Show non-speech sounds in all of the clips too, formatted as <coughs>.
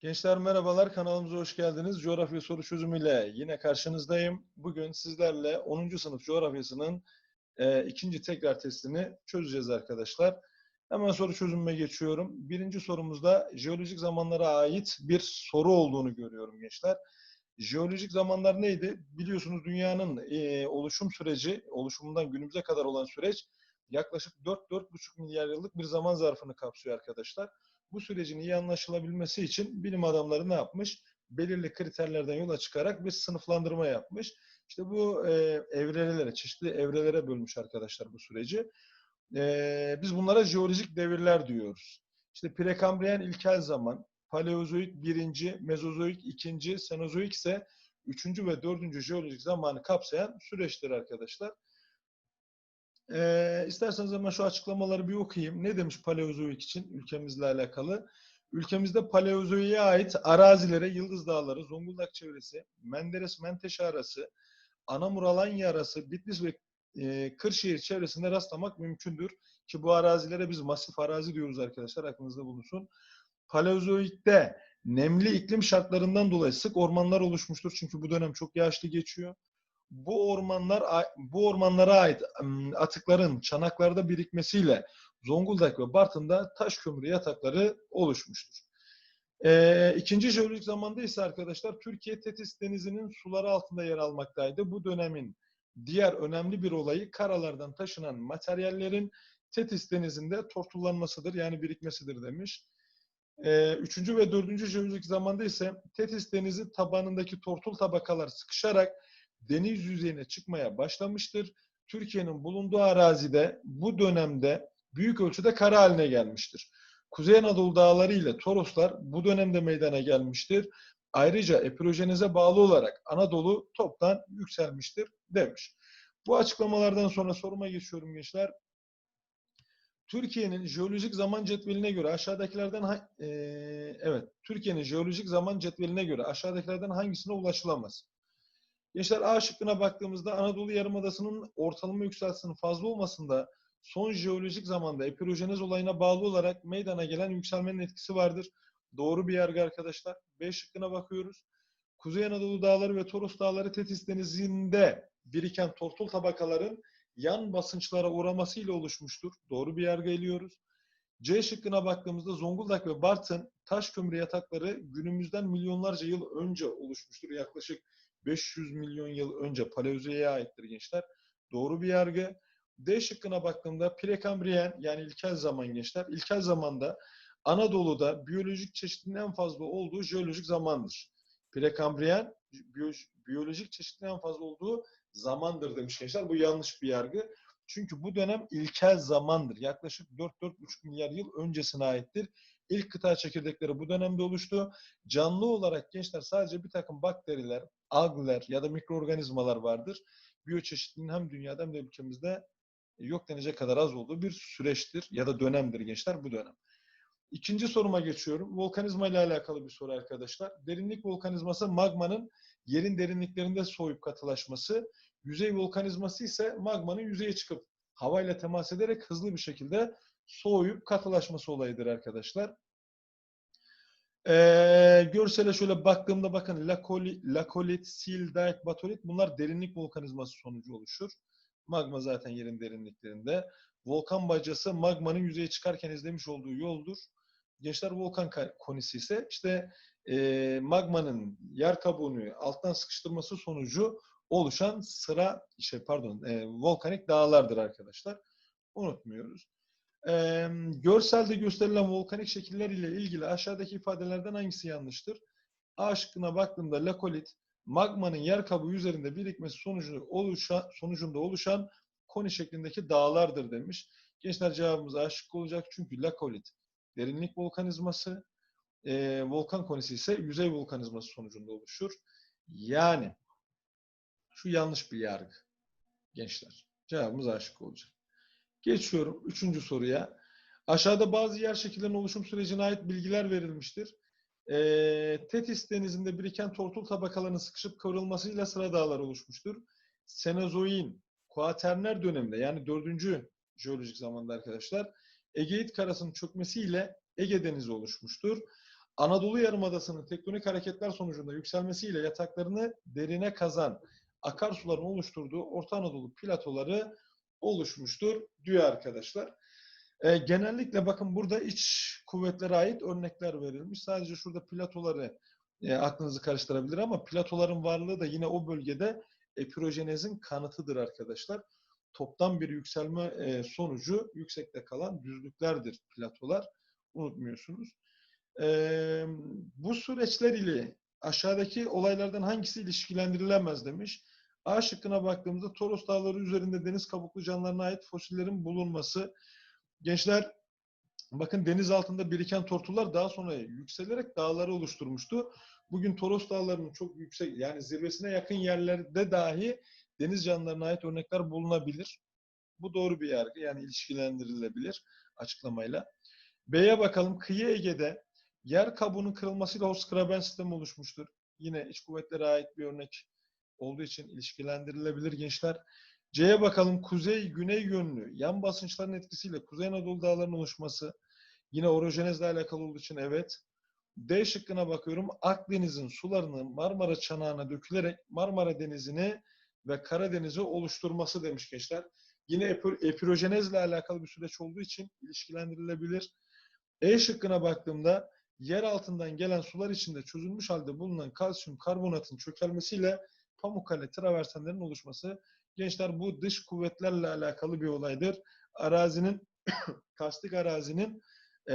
Gençler merhabalar, kanalımıza hoş geldiniz. Coğrafya soru çözümüyle yine karşınızdayım. Bugün sizlerle 10. sınıf coğrafyasının e, ikinci tekrar testini çözeceğiz arkadaşlar. Hemen soru çözümüme geçiyorum. Birinci sorumuzda jeolojik zamanlara ait bir soru olduğunu görüyorum gençler. Jeolojik zamanlar neydi? Biliyorsunuz dünyanın e, oluşum süreci, oluşumundan günümüze kadar olan süreç yaklaşık 4-4,5 milyar yıllık bir zaman zarfını kapsıyor arkadaşlar bu sürecin iyi anlaşılabilmesi için bilim adamları ne yapmış? Belirli kriterlerden yola çıkarak bir sınıflandırma yapmış. İşte bu e, evrelere, çeşitli evrelere bölmüş arkadaşlar bu süreci. E, biz bunlara jeolojik devirler diyoruz. İşte prekambriyen ilkel zaman, paleozoik birinci, mezozoik ikinci, senozoik ise üçüncü ve dördüncü jeolojik zamanı kapsayan süreçtir arkadaşlar. Ee, isterseniz hemen şu açıklamaları bir okuyayım. Ne demiş Paleozoik için ülkemizle alakalı? Ülkemizde Paleozoik'e ait arazilere Yıldız Dağları, Zonguldak çevresi, Menderes Menteşe arası, Anamur Alanya arası, Bitlis ve e, Kırşehir çevresinde rastlamak mümkündür. Ki bu arazilere biz masif arazi diyoruz arkadaşlar aklınızda bulunsun. Paleozoik'te nemli iklim şartlarından dolayı sık ormanlar oluşmuştur. Çünkü bu dönem çok yağışlı geçiyor bu ormanlar bu ormanlara ait atıkların çanaklarda birikmesiyle Zonguldak ve Bartın'da taş kömürü yatakları oluşmuştur. Ee, ikinci jeolojik zamanda ise arkadaşlar Türkiye Tetis Denizi'nin suları altında yer almaktaydı. Bu dönemin diğer önemli bir olayı karalardan taşınan materyallerin Tetis Denizi'nde tortullanmasıdır yani birikmesidir demiş. Ee, üçüncü ve dördüncü jeolojik zamanda ise Tetis Denizi tabanındaki tortul tabakalar sıkışarak deniz yüzeyine çıkmaya başlamıştır. Türkiye'nin bulunduğu arazide bu dönemde büyük ölçüde kara haline gelmiştir. Kuzey Anadolu dağları ile Toroslar bu dönemde meydana gelmiştir. Ayrıca epirojenize bağlı olarak Anadolu toptan yükselmiştir demiş. Bu açıklamalardan sonra soruma geçiyorum gençler. Türkiye'nin jeolojik zaman cetveline göre aşağıdakilerden e, evet Türkiye'nin jeolojik zaman cetveline göre aşağıdakilerden hangisine ulaşılamaz? Gençler A şıkkına baktığımızda Anadolu Yarımadası'nın ortalama yükseltisinin fazla olmasında son jeolojik zamanda epirojenez olayına bağlı olarak meydana gelen yükselmenin etkisi vardır. Doğru bir yargı arkadaşlar. B şıkkına bakıyoruz. Kuzey Anadolu Dağları ve Toros Dağları Tetis Denizi'nde biriken tortul tabakaların yan basınçlara uğramasıyla oluşmuştur. Doğru bir yargı eliyoruz. C şıkkına baktığımızda Zonguldak ve Bartın taş kömür yatakları günümüzden milyonlarca yıl önce oluşmuştur. Yaklaşık 500 milyon yıl önce Paleozoik'e aittir gençler. Doğru bir yargı. D şıkkına baktığımda prekambriyen yani ilkel zaman gençler. İlkel zamanda Anadolu'da biyolojik çeşitliliğin en fazla olduğu jeolojik zamandır. Prekambriyen biyolojik çeşitliliğin en fazla olduğu zamandır demiş gençler. Bu yanlış bir yargı. Çünkü bu dönem ilkel zamandır. Yaklaşık 4-4,5 milyar yıl öncesine aittir. İlk kıta çekirdekleri bu dönemde oluştu. Canlı olarak gençler sadece bir takım bakteriler, algler ya da mikroorganizmalar vardır. Biyoçeşitliliğin hem dünyada hem de ülkemizde yok denecek kadar az olduğu bir süreçtir ya da dönemdir gençler bu dönem. İkinci soruma geçiyorum. Volkanizma ile alakalı bir soru arkadaşlar. Derinlik volkanizması magmanın yerin derinliklerinde soğuyup katılaşması. Yüzey volkanizması ise magmanın yüzeye çıkıp havayla temas ederek hızlı bir şekilde soğuyup katılaşması olayıdır arkadaşlar. Ee, görsele şöyle baktığımda bakın lakolit, lakolit, sil, dike, batolit bunlar derinlik volkanizması sonucu oluşur. Magma zaten yerin derinliklerinde. Volkan bacası magmanın yüzeye çıkarken izlemiş olduğu yoldur. Gençler volkan konisi ise işte e, magmanın yer kabuğunu alttan sıkıştırması sonucu oluşan sıra şey pardon e, volkanik dağlardır arkadaşlar. Unutmuyoruz. E, görselde gösterilen volkanik şekiller ile ilgili aşağıdaki ifadelerden hangisi yanlıştır? A şıkkına baktığımda lakolit, magmanın yer kabuğu üzerinde birikmesi sonucu oluşan, sonucunda oluşan koni şeklindeki dağlardır demiş. Gençler cevabımız A şıkkı olacak çünkü lakolit derinlik volkanizması, e, volkan konisi ise yüzey volkanizması sonucunda oluşur. Yani şu yanlış bir yargı gençler. Cevabımız A şıkkı olacak. Geçiyorum üçüncü soruya. Aşağıda bazı yer şekillerinin oluşum sürecine ait bilgiler verilmiştir. E, Tetis denizinde biriken tortul tabakalarının sıkışıp kıvrılmasıyla sıra dağlar oluşmuştur. Senozoin, kuaterner döneminde yani dördüncü jeolojik zamanda arkadaşlar Egeit karasının çökmesiyle Ege Denizi oluşmuştur. Anadolu Yarımadası'nın tektonik hareketler sonucunda yükselmesiyle yataklarını derine kazan akarsuların oluşturduğu Orta Anadolu platoları oluşmuştur diyor arkadaşlar. E, genellikle bakın burada iç kuvvetlere ait örnekler verilmiş. Sadece şurada platoları e, aklınızı karıştırabilir ama platoların varlığı da yine o bölgede epirojenezin kanıtıdır arkadaşlar. Toptan bir yükselme e, sonucu yüksekte kalan düzlüklerdir platolar. Unutmuyorsunuz. E, bu süreçler ile aşağıdaki olaylardan hangisi ilişkilendirilemez demiş. A şıkkına baktığımızda Toros Dağları üzerinde deniz kabuklu canlılarına ait fosillerin bulunması. Gençler bakın deniz altında biriken tortullar daha sonra yükselerek dağları oluşturmuştu. Bugün Toros Dağları'nın çok yüksek yani zirvesine yakın yerlerde dahi deniz canlılarına ait örnekler bulunabilir. Bu doğru bir yargı yani ilişkilendirilebilir açıklamayla. B'ye bakalım. Kıyı Ege'de yer kabuğunun kırılmasıyla Hochsgraben sistemi oluşmuştur. Yine iç kuvvetlere ait bir örnek olduğu için ilişkilendirilebilir gençler. C'ye bakalım. Kuzey-güney yönlü yan basınçların etkisiyle Kuzey Anadolu dağlarının oluşması. Yine orojenezle alakalı olduğu için evet. D şıkkına bakıyorum. Akdeniz'in sularının Marmara çanağına dökülerek Marmara Denizi'ni ve Karadeniz'i oluşturması demiş gençler. Yine epirojenezle alakalı bir süreç olduğu için ilişkilendirilebilir. E şıkkına baktığımda yer altından gelen sular içinde çözülmüş halde bulunan kalsiyum karbonatın çökelmesiyle Pamukkale traversenlerin oluşması. Gençler bu dış kuvvetlerle alakalı bir olaydır. Arazinin, <coughs> karstik arazinin e,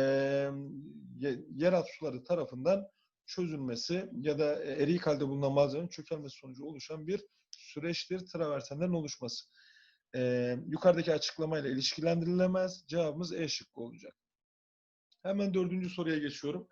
yeraltı suları tarafından çözülmesi ya da eriyik halde bulunan malzemenin çökelmesi sonucu oluşan bir süreçtir traversenlerin oluşması. E, yukarıdaki açıklamayla ilişkilendirilemez. Cevabımız E şıkkı olacak. Hemen dördüncü soruya geçiyorum.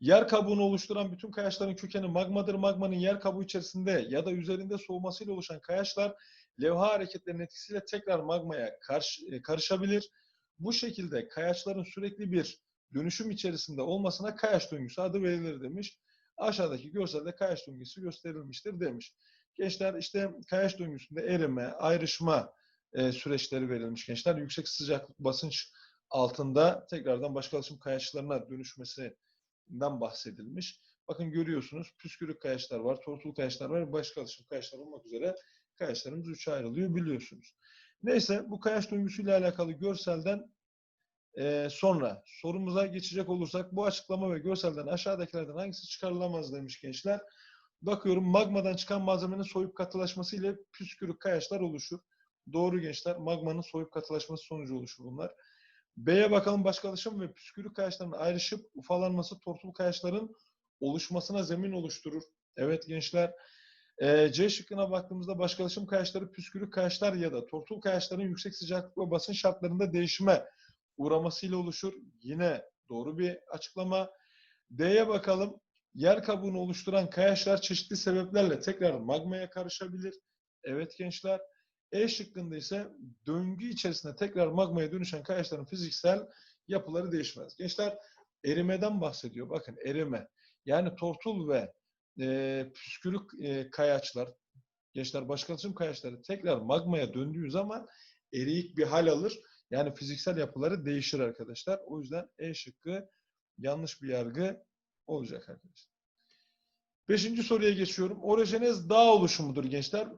Yer kabuğunu oluşturan bütün kayaçların kökeni magmadır. Magmanın yer kabuğu içerisinde ya da üzerinde soğumasıyla oluşan kayaçlar levha hareketlerinin etkisiyle tekrar magmaya karış, e, karışabilir. Bu şekilde kayaçların sürekli bir dönüşüm içerisinde olmasına kayaç döngüsü adı verilir demiş. Aşağıdaki görselde kayaç döngüsü gösterilmiştir demiş. Gençler işte kayaç döngüsünde erime, ayrışma e, süreçleri verilmiş gençler. Yüksek sıcaklık basınç altında tekrardan başka alışım kayaçlarına dönüşmesinden bahsedilmiş. Bakın görüyorsunuz püskürük kayaçlar var, tortul kayaçlar var, başka alışım kayaçlar olmak üzere kayaçlarımız üçe ayrılıyor biliyorsunuz. Neyse bu kayaç döngüsüyle alakalı görselden e, sonra sorumuza geçecek olursak bu açıklama ve görselden aşağıdakilerden hangisi çıkarılamaz demiş gençler. Bakıyorum magmadan çıkan malzemenin soyup katılaşması ile püskürük kayaçlar oluşur. Doğru gençler. Magmanın soyup katılaşması sonucu oluşur bunlar. B'ye bakalım başka alışım ve püskürük kayaçların ayrışıp ufalanması tortul kayaçların oluşmasına zemin oluşturur. Evet gençler. Ee, C şıkkına baktığımızda başka alışım kayaçları püskürük kayaçlar ya da tortul kayaçların yüksek sıcaklık ve basınç şartlarında değişime uğramasıyla oluşur. Yine doğru bir açıklama. D'ye bakalım. Yer kabuğunu oluşturan kayaçlar çeşitli sebeplerle tekrar magmaya karışabilir. Evet gençler. E şıkkında ise döngü içerisinde tekrar magmaya dönüşen kayaçların fiziksel yapıları değişmez. Gençler erimeden bahsediyor. Bakın erime. Yani tortul ve e, püskürük e, kayaçlar, gençler başkalaşım kayaçları tekrar magmaya döndüğü zaman eriyik bir hal alır. Yani fiziksel yapıları değişir arkadaşlar. O yüzden E şıkkı yanlış bir yargı olacak arkadaşlar. Beşinci soruya geçiyorum. Orojenez dağ oluşumudur gençler.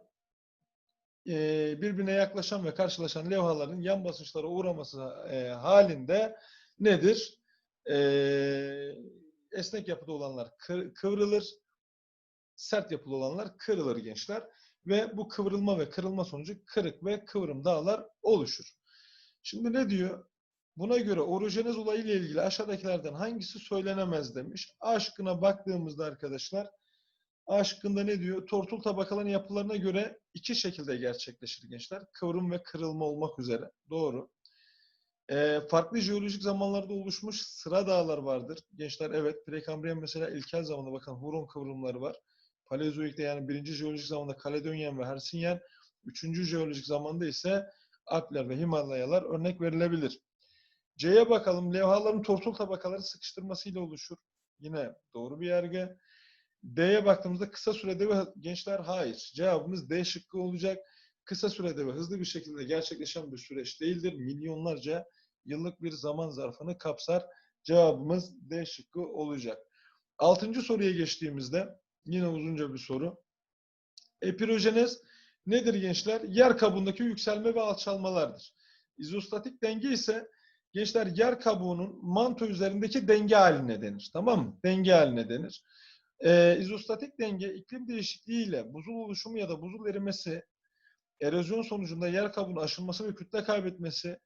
Ee, birbirine yaklaşan ve karşılaşan levhaların yan basınçlara uğraması e, halinde nedir? Ee, esnek yapıda olanlar kıvrılır, sert yapılı olanlar kırılır gençler. Ve bu kıvrılma ve kırılma sonucu kırık ve kıvrım dağlar oluşur. Şimdi ne diyor? Buna göre orojenez olayı ile ilgili aşağıdakilerden hangisi söylenemez demiş. A şıkkına baktığımızda arkadaşlar A şıkkında ne diyor? Tortul tabakaların yapılarına göre iki şekilde gerçekleşir gençler. Kıvrım ve kırılma olmak üzere. Doğru. E, farklı jeolojik zamanlarda oluşmuş sıra dağlar vardır. Gençler evet Prekambriyen mesela ilkel zamanda bakın Huron kıvrımları var. Paleozoik'te yani birinci jeolojik zamanda Kaledonyen ve Hersinyen, üçüncü jeolojik zamanda ise Alpler ve Himalayalar örnek verilebilir. C'ye bakalım. Levhaların tortul tabakaları sıkıştırmasıyla oluşur. Yine doğru bir yargı. D'ye baktığımızda kısa sürede ve gençler hayır. Cevabımız D şıkkı olacak. Kısa sürede ve hızlı bir şekilde gerçekleşen bir süreç değildir. Milyonlarca yıllık bir zaman zarfını kapsar. Cevabımız D şıkkı olacak. Altıncı soruya geçtiğimizde yine uzunca bir soru. Epirojenez nedir gençler? Yer kabuğundaki yükselme ve alçalmalardır. İzostatik denge ise gençler yer kabuğunun manto üzerindeki denge haline denir. Tamam mı? Denge haline denir. Ee, izostatik denge iklim değişikliğiyle buzul oluşumu ya da buzul erimesi, erozyon sonucunda yer kabuğunun aşınması ve kütle kaybetmesi,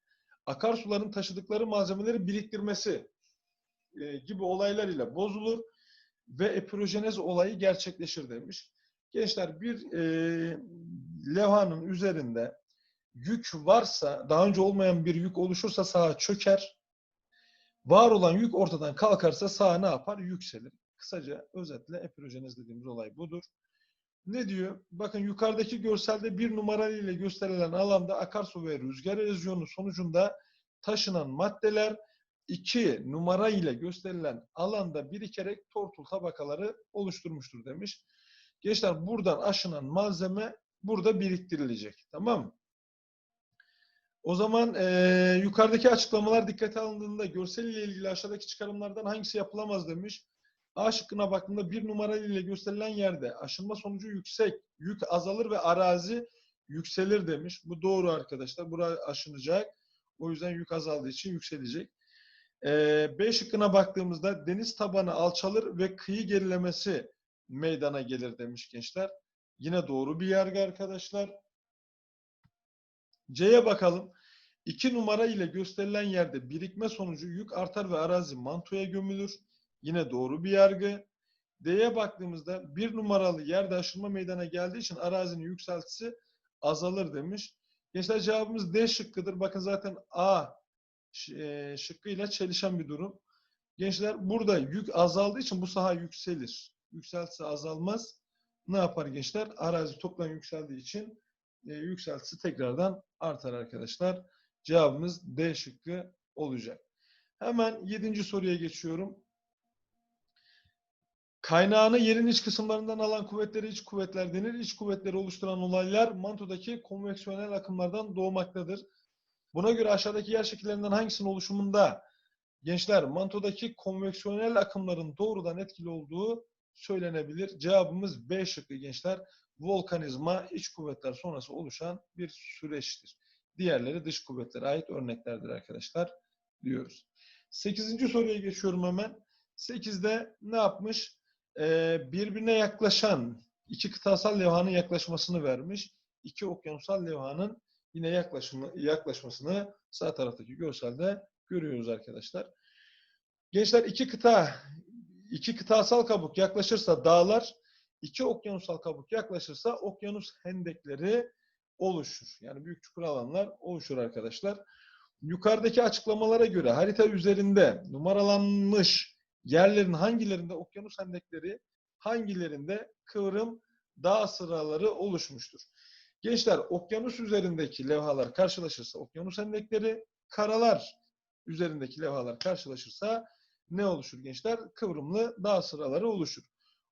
akarsuların taşıdıkları malzemeleri biriktirmesi e, gibi olaylar ile bozulur ve epirojenez olayı gerçekleşir demiş. Gençler bir e, levhanın üzerinde yük varsa, daha önce olmayan bir yük oluşursa saha çöker. Var olan yük ortadan kalkarsa saha ne yapar? Yükselir. Kısaca özetle epirojenez dediğimiz olay budur. Ne diyor? Bakın yukarıdaki görselde bir numara ile gösterilen alanda akarsu ve rüzgar erozyonu sonucunda taşınan maddeler iki numara ile gösterilen alanda birikerek tortul tabakaları oluşturmuştur demiş. Gençler buradan aşınan malzeme burada biriktirilecek. Tamam? O zaman e, yukarıdaki açıklamalar dikkate alındığında görsel ile ilgili aşağıdaki çıkarımlardan hangisi yapılamaz demiş. A şıkkına baktığında bir numara ile gösterilen yerde aşınma sonucu yüksek, yük azalır ve arazi yükselir demiş. Bu doğru arkadaşlar. Burası aşınacak. O yüzden yük azaldığı için yükselecek. Ee, B şıkkına baktığımızda deniz tabanı alçalır ve kıyı gerilemesi meydana gelir demiş gençler. Yine doğru bir yargı arkadaşlar. C'ye bakalım. 2 numara ile gösterilen yerde birikme sonucu yük artar ve arazi mantoya gömülür. Yine doğru bir yargı. D'ye baktığımızda bir numaralı yerde aşınma meydana geldiği için arazinin yükseltisi azalır demiş. Gençler cevabımız D şıkkıdır. Bakın zaten A e, şıkkıyla çelişen bir durum. Gençler burada yük azaldığı için bu saha yükselir. Yükseltisi azalmaz. Ne yapar gençler? Arazi toplam yükseldiği için e, yükseltisi tekrardan artar arkadaşlar. Cevabımız D şıkkı olacak. Hemen yedinci soruya geçiyorum. Kaynağını yerin iç kısımlarından alan kuvvetlere iç kuvvetler denir. İç kuvvetleri oluşturan olaylar mantodaki konveksiyonel akımlardan doğmaktadır. Buna göre aşağıdaki yer şekillerinden hangisinin oluşumunda gençler mantodaki konveksiyonel akımların doğrudan etkili olduğu söylenebilir. Cevabımız B şıkkı gençler. Volkanizma iç kuvvetler sonrası oluşan bir süreçtir. Diğerleri dış kuvvetlere ait örneklerdir arkadaşlar diyoruz. Sekizinci soruya geçiyorum hemen. Sekizde ne yapmış? Ee, birbirine yaklaşan iki kıtasal levhanın yaklaşmasını vermiş. İki okyanusal levhanın yine yaklaşımı, yaklaşmasını sağ taraftaki görselde görüyoruz arkadaşlar. Gençler iki kıta, iki kıtasal kabuk yaklaşırsa dağlar, iki okyanusal kabuk yaklaşırsa okyanus hendekleri oluşur. Yani büyük çukur alanlar oluşur arkadaşlar. Yukarıdaki açıklamalara göre harita üzerinde numaralanmış yerlerin hangilerinde okyanus hendekleri, hangilerinde kıvrım dağ sıraları oluşmuştur. Gençler okyanus üzerindeki levhalar karşılaşırsa okyanus hendekleri, karalar üzerindeki levhalar karşılaşırsa ne oluşur gençler? Kıvrımlı dağ sıraları oluşur.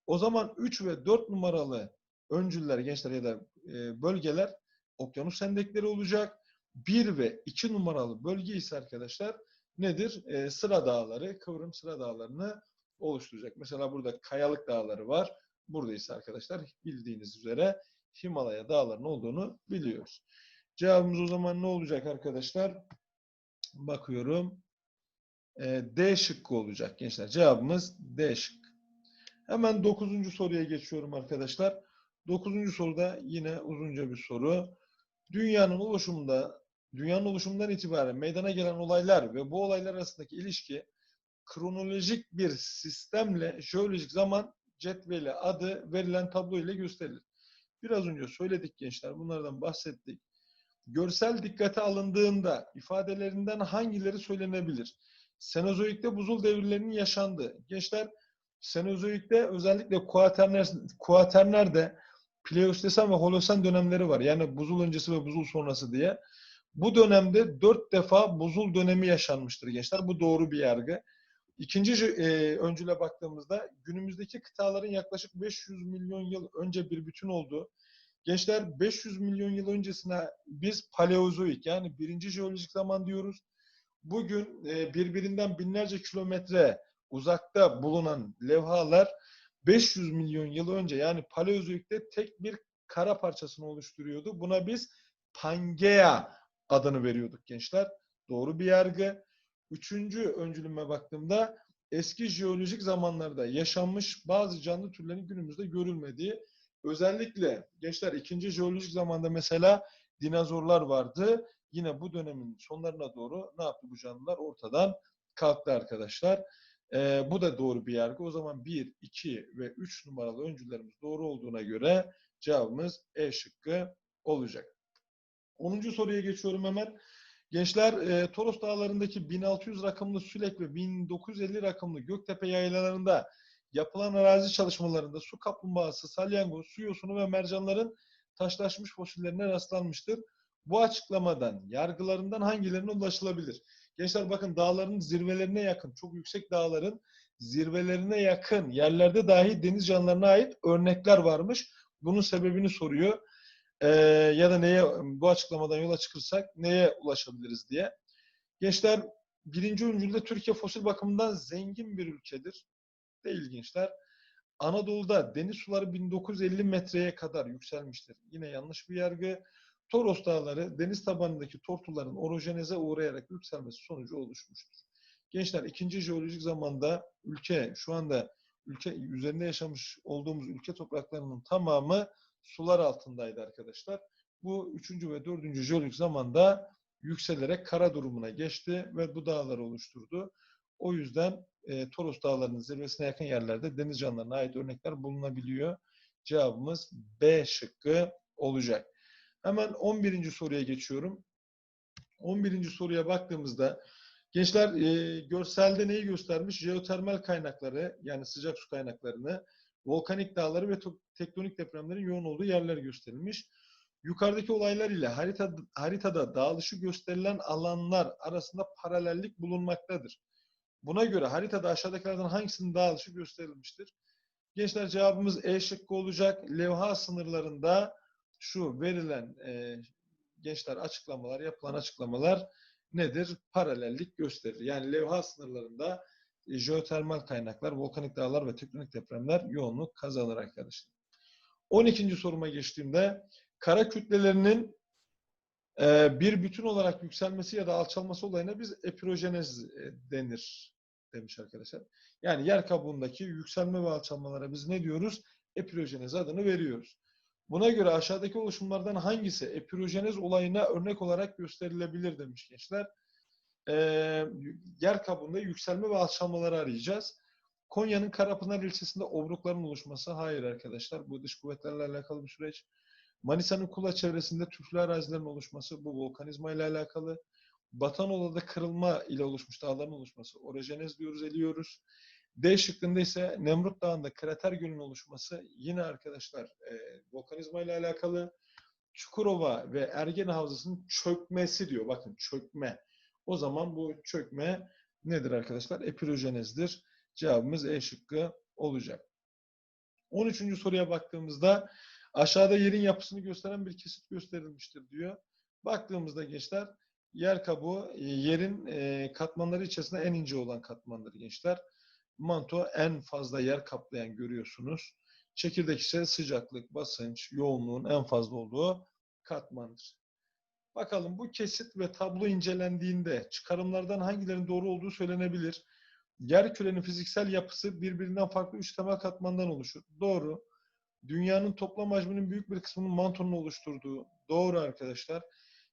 O zaman 3 ve 4 numaralı öncüller gençler ya da e, bölgeler okyanus hendekleri olacak. 1 ve 2 numaralı bölge ise arkadaşlar nedir? E, sıra dağları, kıvrım sıra dağlarını oluşturacak. Mesela burada kayalık dağları var. Burada arkadaşlar bildiğiniz üzere Himalaya dağlarının olduğunu biliyoruz. Cevabımız o zaman ne olacak arkadaşlar? Bakıyorum. E, D şıkkı olacak gençler. Cevabımız D şıkkı. Hemen dokuzuncu soruya geçiyorum arkadaşlar. Dokuzuncu soruda yine uzunca bir soru. Dünyanın oluşumunda, dünyanın oluşumundan itibaren meydana gelen olaylar ve bu olaylar arasındaki ilişki kronolojik bir sistemle jeolojik zaman cetveli adı verilen tablo ile gösterilir. Biraz önce söyledik gençler, bunlardan bahsettik. Görsel dikkate alındığında ifadelerinden hangileri söylenebilir? Senozoik'te buzul devirlerinin yaşandığı. Gençler Senozoik'te özellikle kuaterner, kuaternerde Pleistos'en ve Holosen dönemleri var. Yani buzul öncesi ve buzul sonrası diye. Bu dönemde dört defa buzul dönemi yaşanmıştır gençler. Bu doğru bir yargı. İkinci e, öncüle baktığımızda günümüzdeki kıtaların yaklaşık 500 milyon yıl önce bir bütün olduğu. Gençler 500 milyon yıl öncesine biz paleozoik yani birinci jeolojik zaman diyoruz. Bugün e, birbirinden binlerce kilometre uzakta bulunan levhalar 500 milyon yıl önce yani Paleozoik'te tek bir kara parçasını oluşturuyordu. Buna biz Pangea adını veriyorduk gençler. Doğru bir yargı. Üçüncü öncülüme baktığımda eski jeolojik zamanlarda yaşanmış bazı canlı türlerin günümüzde görülmediği özellikle gençler ikinci jeolojik zamanda mesela dinozorlar vardı. Yine bu dönemin sonlarına doğru ne yaptı bu canlılar? Ortadan kalktı arkadaşlar. Ee, bu da doğru bir yargı. O zaman 1, 2 ve 3 numaralı öncülerimiz doğru olduğuna göre cevabımız E şıkkı olacak. 10. soruya geçiyorum hemen. Gençler e, Toros Dağları'ndaki 1600 rakımlı Sülek ve 1950 rakımlı Göktepe yaylalarında yapılan arazi çalışmalarında su kaplumbağası, salyangoz, su yosunu ve mercanların taşlaşmış fosillerine rastlanmıştır. Bu açıklamadan, yargılarından hangilerine ulaşılabilir? Gençler bakın dağların zirvelerine yakın, çok yüksek dağların zirvelerine yakın yerlerde dahi deniz canlılarına ait örnekler varmış. Bunun sebebini soruyor. Ee, ya da neye bu açıklamadan yola çıkırsak neye ulaşabiliriz diye. Gençler birinci öncülde Türkiye fosil bakımından zengin bir ülkedir. Değil gençler. Anadolu'da deniz suları 1950 metreye kadar yükselmiştir. Yine yanlış bir yargı. Toros Dağları deniz tabanındaki tortuların orojeneze uğrayarak yükselmesi sonucu oluşmuştur. Gençler ikinci jeolojik zamanda ülke şu anda ülke üzerinde yaşamış olduğumuz ülke topraklarının tamamı sular altındaydı arkadaşlar. Bu üçüncü ve dördüncü jeolojik zamanda yükselerek kara durumuna geçti ve bu dağları oluşturdu. O yüzden e, Toros Dağları'nın zirvesine yakın yerlerde deniz canlılarına ait örnekler bulunabiliyor. Cevabımız B şıkkı olacak. Hemen 11. soruya geçiyorum. 11. soruya baktığımızda gençler e, görselde neyi göstermiş? Jeotermal kaynakları yani sıcak su kaynaklarını, volkanik dağları ve tektonik depremlerin yoğun olduğu yerler gösterilmiş. Yukarıdaki olaylar ile harita, haritada dağılışı gösterilen alanlar arasında paralellik bulunmaktadır. Buna göre haritada aşağıdakilerden hangisinin dağılışı gösterilmiştir? Gençler cevabımız E şıkkı olacak. Levha sınırlarında şu verilen e, gençler açıklamalar, yapılan açıklamalar nedir? Paralellik gösterir. Yani levha sınırlarında jeotermal kaynaklar, volkanik dağlar ve tektonik depremler yoğunluk kazanır arkadaşlar. 12. soruma geçtiğimde kara kütlelerinin e, bir bütün olarak yükselmesi ya da alçalması olayına biz epirojenez e, denir demiş arkadaşlar. Yani yer kabuğundaki yükselme ve alçalmalara biz ne diyoruz? Epirojenez adını veriyoruz. Buna göre aşağıdaki oluşumlardan hangisi epirojenez olayına örnek olarak gösterilebilir demiş gençler. Ee, yer kabuğunda yükselme ve alçalmaları arayacağız. Konya'nın Karapınar ilçesinde obrukların oluşması. Hayır arkadaşlar bu dış kuvvetlerle alakalı bir süreç. Manisa'nın Kula çevresinde tüflü arazilerin oluşması. Bu volkanizma ile alakalı. Batanova'da kırılma ile oluşmuş dağların oluşması. Orojenez diyoruz, eliyoruz. D şıkkında ise Nemrut Dağı'nda krater gölünün oluşması yine arkadaşlar e, volkanizma ile alakalı. Çukurova ve Ergene Havzası'nın çökmesi diyor. Bakın çökme. O zaman bu çökme nedir arkadaşlar? Epirojenezdir. Cevabımız E şıkkı olacak. 13. soruya baktığımızda aşağıda yerin yapısını gösteren bir kesit gösterilmiştir diyor. Baktığımızda gençler yer kabuğu e, yerin e, katmanları içerisinde en ince olan katmandır gençler manto en fazla yer kaplayan görüyorsunuz. Çekirdek ise sıcaklık, basınç, yoğunluğun en fazla olduğu katmandır. Bakalım bu kesit ve tablo incelendiğinde çıkarımlardan hangilerinin doğru olduğu söylenebilir. Yer kürenin fiziksel yapısı birbirinden farklı üç temel katmandan oluşur. Doğru. Dünyanın toplam hacminin büyük bir kısmının mantonun oluşturduğu. Doğru arkadaşlar.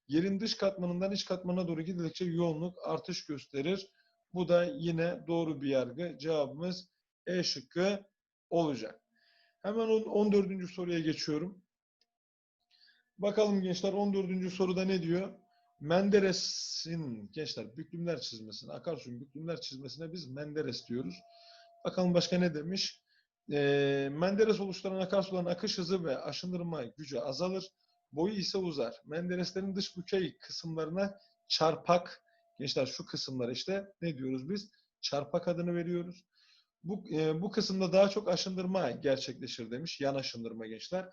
Yerin dış katmanından iç katmana doğru gidildikçe yoğunluk artış gösterir. Bu da yine doğru bir yargı. Cevabımız E şıkkı olacak. Hemen 14. soruya geçiyorum. Bakalım gençler 14. soruda ne diyor? Menderes'in gençler büklümler çizmesine, akarsuyun büklümler çizmesine biz Menderes diyoruz. Bakalım başka ne demiş? E, Menderes oluşturan akarsuların akış hızı ve aşındırma gücü azalır. Boyu ise uzar. Mendereslerin dış bükey kısımlarına çarpak Gençler şu kısımlar işte ne diyoruz biz? Çarpak adını veriyoruz. Bu, e, bu kısımda daha çok aşındırma gerçekleşir demiş. Yan aşındırma gençler.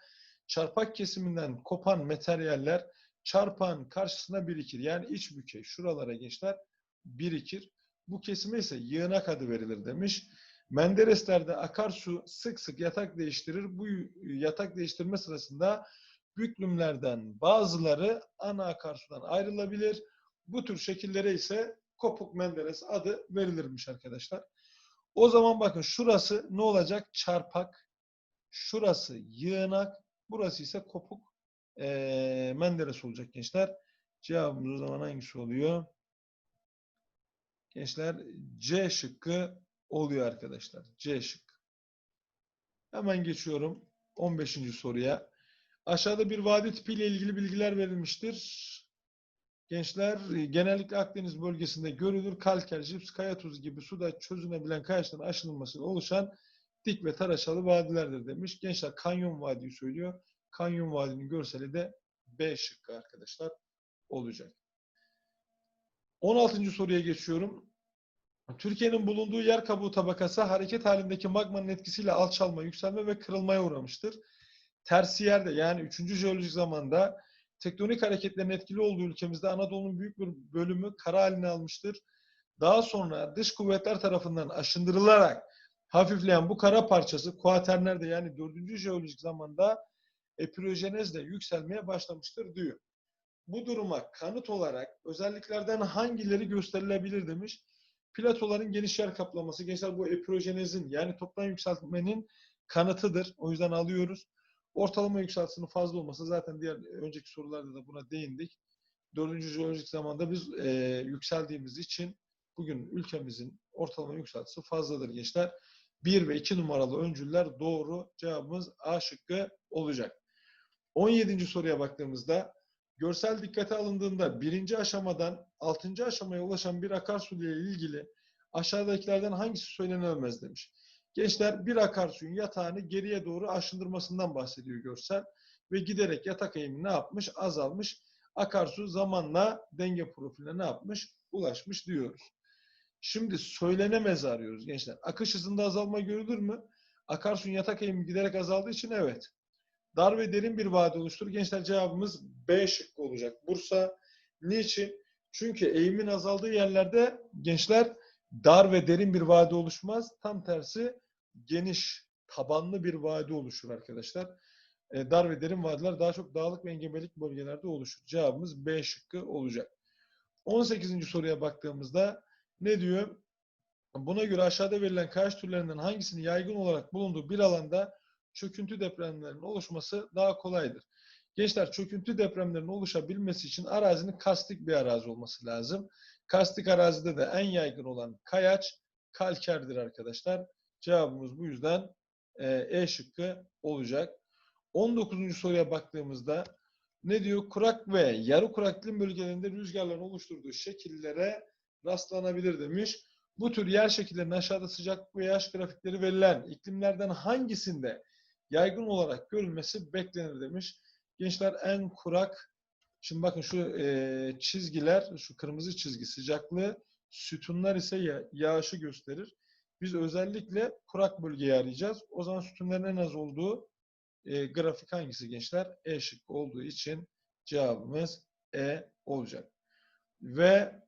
Çarpak kesiminden kopan materyaller çarpan karşısına birikir. Yani iç bükey şuralara gençler birikir. Bu kesime ise yığınak adı verilir demiş. Menderesler'de akarsu sık sık yatak değiştirir. Bu yatak değiştirme sırasında büklümlerden bazıları ana akarsudan ayrılabilir. Bu tür şekillere ise kopuk menderes adı verilirmiş arkadaşlar. O zaman bakın şurası ne olacak? Çarpak. Şurası yığınak. Burası ise kopuk eee menderes olacak gençler. Cevabımız o zaman hangisi oluyor? Gençler C şıkkı oluyor arkadaşlar. C şıkkı. Hemen geçiyorum 15. soruya. Aşağıda bir vadi tipiyle ilgili bilgiler verilmiştir. Gençler genellikle Akdeniz bölgesinde görülür. Kalker, cips, kaya tuzu gibi suda çözünebilen kayaçların aşınılmasıyla oluşan dik ve taraşalı vadilerdir demiş. Gençler Kanyon Vadi'yi söylüyor. Kanyon Vadi'nin görseli de B şıkkı arkadaşlar olacak. 16. soruya geçiyorum. Türkiye'nin bulunduğu yer kabuğu tabakası hareket halindeki magmanın etkisiyle alçalma, yükselme ve kırılmaya uğramıştır. Tersi yerde yani 3. jeolojik zamanda tektonik hareketlerin etkili olduğu ülkemizde Anadolu'nun büyük bir bölümü kara haline almıştır. Daha sonra dış kuvvetler tarafından aşındırılarak hafifleyen bu kara parçası kuaternerde yani 4. jeolojik zamanda epirojenezle yükselmeye başlamıştır diyor. Bu duruma kanıt olarak özelliklerden hangileri gösterilebilir demiş. Platoların geniş yer kaplaması. Gençler bu epirojenezin yani toplam yükseltmenin kanıtıdır. O yüzden alıyoruz. Ortalama yükseltisinin fazla olması zaten diğer önceki sorularda da buna değindik. Dördüncü jeolojik zamanda biz e, yükseldiğimiz için bugün ülkemizin ortalama yükseltisi fazladır gençler. 1 ve 2 numaralı öncüller doğru. Cevabımız A şıkkı olacak. 17. soruya baktığımızda görsel dikkate alındığında birinci aşamadan altıncı aşamaya ulaşan bir akarsu ile ilgili aşağıdakilerden hangisi söylenemez demiş. Gençler bir akarsuyun yatağını geriye doğru aşındırmasından bahsediyor görsel ve giderek yatak eğimi ne yapmış? Azalmış. Akarsu zamanla denge profiline ne yapmış? Ulaşmış diyoruz. Şimdi söylenemez arıyoruz gençler. Akış hızında azalma görülür mü? Akarsuyun yatak eğimi giderek azaldığı için evet. Dar ve derin bir vadi oluşturur. Gençler cevabımız B şıkkı olacak. Bursa niçin? Çünkü eğimin azaldığı yerlerde gençler dar ve derin bir vadi oluşmaz. Tam tersi geniş, tabanlı bir vadi oluşur arkadaşlar. E, dar ve derin vadiler daha çok dağlık ve engebelik bölgelerde oluşur. Cevabımız B şıkkı olacak. 18. soruya baktığımızda ne diyor? Buna göre aşağıda verilen kayaç türlerinden hangisinin yaygın olarak bulunduğu bir alanda çöküntü depremlerinin oluşması daha kolaydır. Gençler çöküntü depremlerinin oluşabilmesi için arazinin kastik bir arazi olması lazım. Kastik arazide de en yaygın olan kayaç kalkerdir arkadaşlar. Cevabımız bu yüzden E şıkkı olacak. 19. soruya baktığımızda ne diyor? Kurak ve yarı kurak iklim bölgelerinde rüzgarların oluşturduğu şekillere rastlanabilir demiş. Bu tür yer şekillerinin aşağıda sıcak ve yağış grafikleri verilen iklimlerden hangisinde yaygın olarak görülmesi beklenir demiş. Gençler en kurak, şimdi bakın şu e, çizgiler, şu kırmızı çizgi sıcaklığı, sütunlar ise ya, yağışı gösterir. Biz özellikle kurak bölgeyi arayacağız. O zaman sütunların en az olduğu e, grafik hangisi gençler? E şıkkı olduğu için cevabımız E olacak. Ve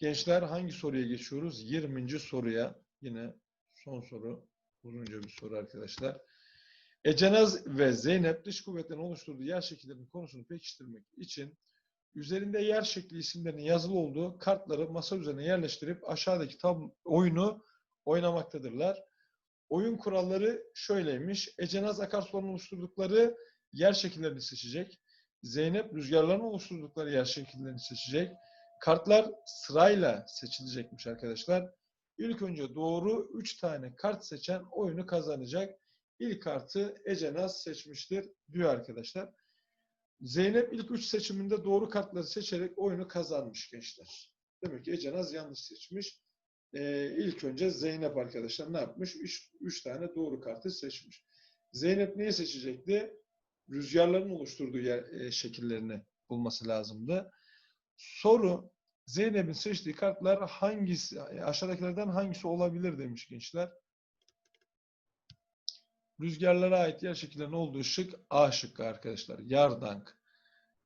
gençler hangi soruya geçiyoruz? 20. soruya. Yine son soru. Uzunca bir soru arkadaşlar. Ecenaz ve Zeynep dış kuvvetlerin oluşturduğu yer şekillerinin konusunu pekiştirmek için üzerinde yer şekli isimlerinin yazılı olduğu kartları masa üzerine yerleştirip aşağıdaki tam oyunu oynamaktadırlar. Oyun kuralları şöyleymiş. Ecenaz akarsuların oluşturdukları yer şekillerini seçecek. Zeynep rüzgarların oluşturdukları yer şekillerini seçecek. Kartlar sırayla seçilecekmiş arkadaşlar. İlk önce doğru 3 tane kart seçen oyunu kazanacak. İlk kartı Ecenaz seçmiştir diyor arkadaşlar. Zeynep ilk 3 seçiminde doğru kartları seçerek oyunu kazanmış gençler. Demek ki Ecenaz yanlış seçmiş. Ee, ilk önce Zeynep arkadaşlar ne yapmış? 3 tane doğru kartı seçmiş. Zeynep neyi seçecekti? Rüzgarların oluşturduğu yer, e, şekillerini bulması lazımdı. Soru Zeynep'in seçtiği kartlar hangisi, aşağıdakilerden hangisi olabilir demiş gençler. Rüzgarlara ait yer şekillerinin olduğu şık A şıkkı arkadaşlar. Yardank.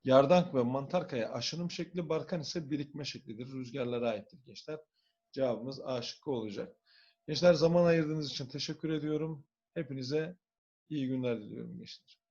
Yardank ve Mantarkaya aşınım şekli, Barkan ise birikme şeklidir. Rüzgarlara aittir gençler. Cevabımız A şıkkı olacak. Gençler zaman ayırdığınız için teşekkür ediyorum. Hepinize iyi günler diliyorum gençler.